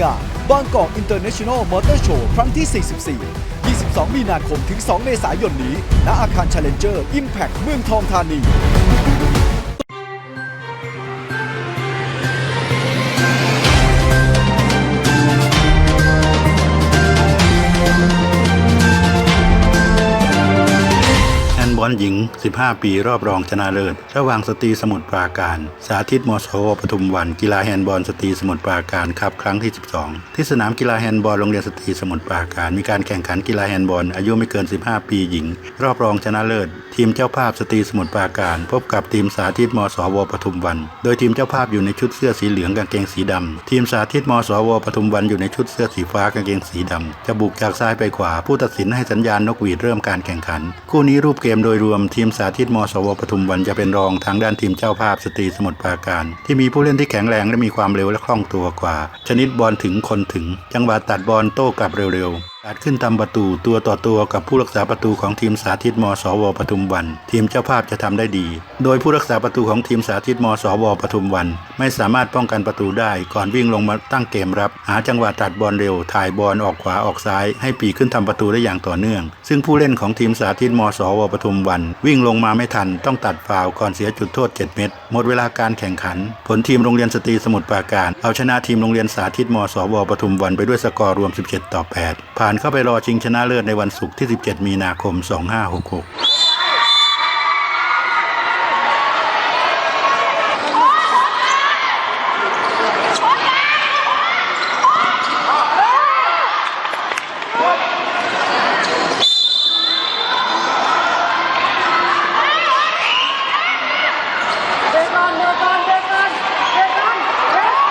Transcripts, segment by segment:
งานบางกอกอินเตอร์เนชั่นแนลมอเตอร์โชว์ครั้งที่ 44 22 มีนาคมถึง 2 เมษายนนี้ ณ อาคาร Challenger Impact เมืองทองธานี แฮนหญิง 15 ปีรอบรองชนะเลิศ ระหว่างสตรีสมุทรปราการ สาธิตมอสโวปทุมวัน กีฬาแฮนด์บอลสตรีสมุทรปราการครับครั้งที่ 12 ที่สนามกีฬาแฮนด์บอลโรงเรียนสตรีสมุทรปราการ มีการแข่งขันกีฬาแฮนด์บอลอายุไม่เกิน 15 ปีหญิง รอบรองชนะเลิศ ทีมเจ้าภาพสตรีสมุทรปราการ พบกับทีมสาธิตมสวปทุมวัน โดยทีมเจ้าภาพอยู่ในชุดเสื้อสีเหลืองกางเกงสีดำทีมสาธิตมสวปทุมวันอยู่ในชุดเสื้อสีฟ้ากางเกงสีดำจะบุกจากซ้ายไปขวาผู้ตัดสินให้สัญญาณนกหวีดเริ่มการแข่งขัน คู่นี้รูปเกมโดยรวมทีมสาธิตมสวปทุมวันจะเป็นรองทางด้านทีมเจ้าภาพสตรีสมุทรปราการ ที่มีผู้เล่นที่แข็งแรงและมีความเร็วและคล่องตัวกว่า ชนิดบอลถึงคนถึง จังหวะตัดบอลโต้กลับเร็วๆ การขึ้นทำประตูตัวต่อตัวกับผู้รักษาประตูของทีมสาธิตมสวปทุมวัน ทีมเจ้าภาพจะทำได้ดี โดยผู้รักษาประตูของทีมสาธิตมสวปทุมวัน ไม่สามารถป้องกันประตูได้ก่อนวิ่งลงมาตั้งเกมรับ หาจังหวะตัดบอลเร็ว ถ่ายบอลออกขวาออกซ้าย ให้ปีขึ้นทำประตูได้อย่างต่อเนื่อง ซึ่งผู้เล่นของทีมสาธิตมสวปทุมวัน วิ่งลงมาไม่ทันต้องตัดฟาวก่อนเสียจุดโทษ 7 เม็ดหมดเวลาการแข่งขัน ผลทีมโรงเรียนสตรีสมุทรปราการเอาชนะทีมโรงเรียนสาธิตมสวปทุมวันไปด้วยสกอร์รวม 17 ต่อ 8ผ่านเข้าไปรอชิงชนะเลิศในวันศุกร์ที่ 17 มีนาคม 2566 เด็กก่อนเด็กก่อนเด็กก่อนเด็กก่อนเด็กก่อน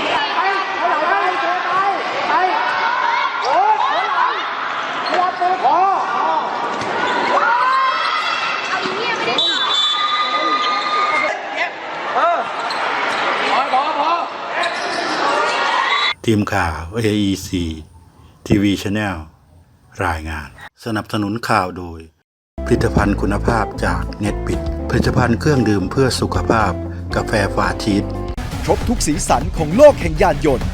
ไปไปไป ไปถอยหลังไปเทไปไปโอ้ถอยหลังขยับตัวพอ ทีมข่าว AEC TV Channel รายงาน สนับสนุนข่าวโดย ผลิตภัณฑ์คุณภาพจากเน็ตปิด ผลิตภัณฑ์เครื่องดื่มเพื่อสุขภาพ กาแฟฟาชีสครบทุกสีสันของโลกแห่งยานยนต์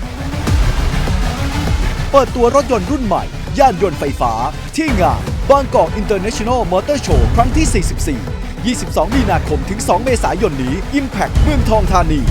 เปิดตัวรถยนต์รุ่นใหม่ ยานยนต์ไฟฟ้า ที่งานบางกอกอินเตอร์เนชั่นแนลมอเตอร์โชว์ครั้งที่ 44 22 มีนาคมถึง 2 เมษายนนี้ Impact เมืองทองธานี